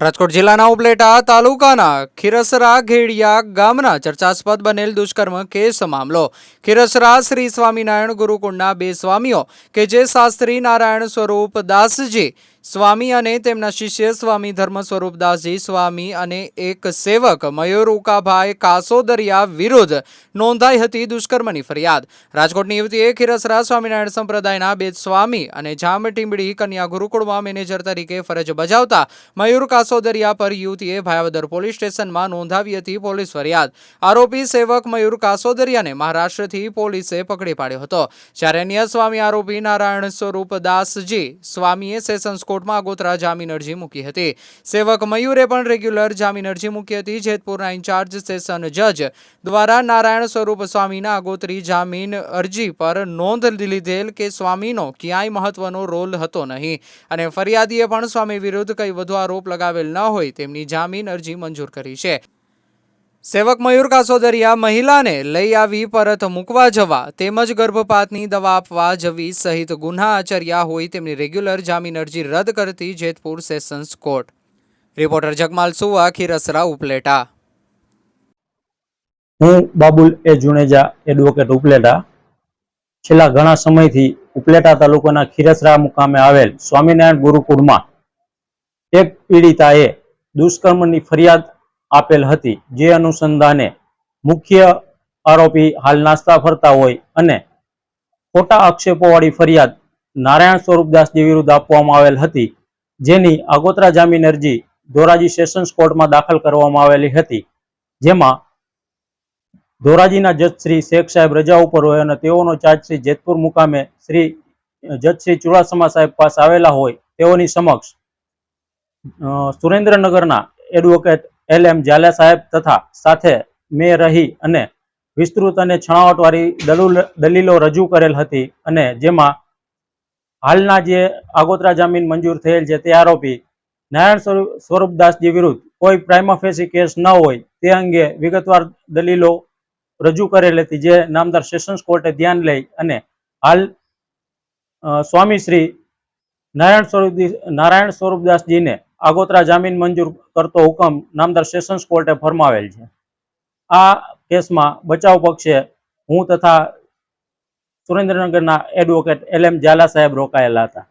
રાજકોટ જિલ્લાના ઉપલેટા તાલુકાના ખીરસરા ઘેડિયા ગામના ચર્ચાસ્પદ બનેલ દુષ્કર્મ કેસ મામલો. ખીરસરા શ્રી સ્વામિનારાયણ ગુરુકુળના બે સ્વામીઓ કે જે શાસ્ત્રી નારાયણ સ્વરૂપ દાસજી સ્વામી અને તેમના શિષ્ય સ્વામી ધર્મ સ્વરૂપદાસજી સ્વામી અને એક સેવક મયુર ઉકાભાઈ કાસોદરિયા વિરુદ્ધ નોંધાઈ હતી દુષ્કર્મની ફરિયાદ. રાજકોટની યુવતીએ ખીરસરા સ્વામિનારાયણ સંપ્રદાયના બે સ્વામી અને જામ ટીમડી કન્યા ગુરુકુળમાં મેનેજર તરીકે ફરજ બજાવતા મયુર કાસોદરિયા પર યુવતીએ ભાયાવદર પોલીસ સ્ટેશનમાં નોંધાવી હતી પોલીસ ફરિયાદ. આરોપી સેવક મયુર કાસોદરિયાને મહારાષ્ટ્રથી પોલીસે પકડી પાડ્યો હતો. જ્યારે અન્ય સ્વામી આરોપી નારાયણ સ્વરૂપ દાસજી, સ્વામીએ સેશન્સ કોર્ટમાં આગોતરા જામીન અરજી મૂકી હતી. સેવક મયુરે પણ રેગ્યુલર જામીન અરજી મૂકી હતી. જેતપુરના ઇન્ચાર્જ સેશન જજ દ્વારા નારાયણ સ્વરૂપ સ્વામીના આગોતરી જામીન અરજી પર નોંધ લીધેલ કે સ્વામીનો ક્યાંય મહત્વનો રોલ હતો નહીં. અને ફરિયાદીએ પણ સ્વામી વિરુદ્ધ કંઈ વધુ આરોપ લગાવેલ ન હોય તેમની જામીન અરજી મંજૂર કરી છે. સેવક મયુર કાસોદરિયા મહિલાને લઈ આવી પરત મૂકવા જવા તેમજ ગર્ભપાતની દવા આપવા જવી સહિત ગુન્હા આચર્યા હોય તેમની રેગ્યુલર જામીન અરજી રદ કરતી Jetpur sessions court. Reporter Jagmal Suva, Khirsara, Upleta. હું બાબુલ એ જુનેજા એડવોકેટ ઉપલેટા. છેલ્લા ઘણા સમયથી ઉપલેટા તાલુકાના ખીરસરા મુકામે આવેલ સ્વામિનારાયણ ગુરુકુળમાં એક પીડિતાએ દુષ્કર્મની ફરિયાદ આપેલ હતી. જે અનુસંધાને મુખ્ય આરોપી હાલ નાસ્તા ફરતા હોય અને ખોટા આક્ષેપોવાળી ફરિયાદ નારાયણ સ્વરૂપદાસજી વિરુદ્ધ આપવામાં આવેલ હતી, જેની આગોતરા જામીન અરજી ધોરાજી સેશન્સ કોર્ટમાં દાખલ કરવામાં આવેલી હતી, જેમાં ધોરાજીના જજ શ્રી શેખ સાહેબ રજા ઉપર હોય અને તેઓનો ચાર્જ શ્રી જેતપુર મુકામે શ્રી જજ શ્રી ચુડાસમા સાહેબ પાસે આવેલા હોય તેઓની સમક્ષ સુરેન્દ્રનગરના એડવોકેટ એલ એમ ઝાલા સાહેબ તથા સાથે મેં રહી અને વિસ્તૃત અને છણાવટવાળી દલુલ- રજૂ કરેલ હતી અને જેમાં હાલના જે આગોતરા જામીન મંજૂર થયેલ છે તે આરોપી નારાયણ સ્વરૂપદાસજી વિરુદ્ધ કોઈ પ્રાઇમાફેસી કેસ ન હોય તે અંગે વિગતવાર દલીલો રજૂ કરેલ હતી જે નામદાર સેશન્સ કોર્ટે ધ્યાન લઈ અને હાલ સ્વામી શ્રી નારાયણ સ્વરૂપ નારાયણ સ્વરૂપદાસજીને આગોતરા જામીન મંજૂર કરતો હુકમ નામદાર સેશન્સ કોર્ટે ફરમાવેલ છે. આ કેસમાં બચાવ પક્ષે હું તથા સુરેન્દ્રનગરના એડવોકેટ એલ એમ ઝાલા સાહેબ રોકાયેલા હતા.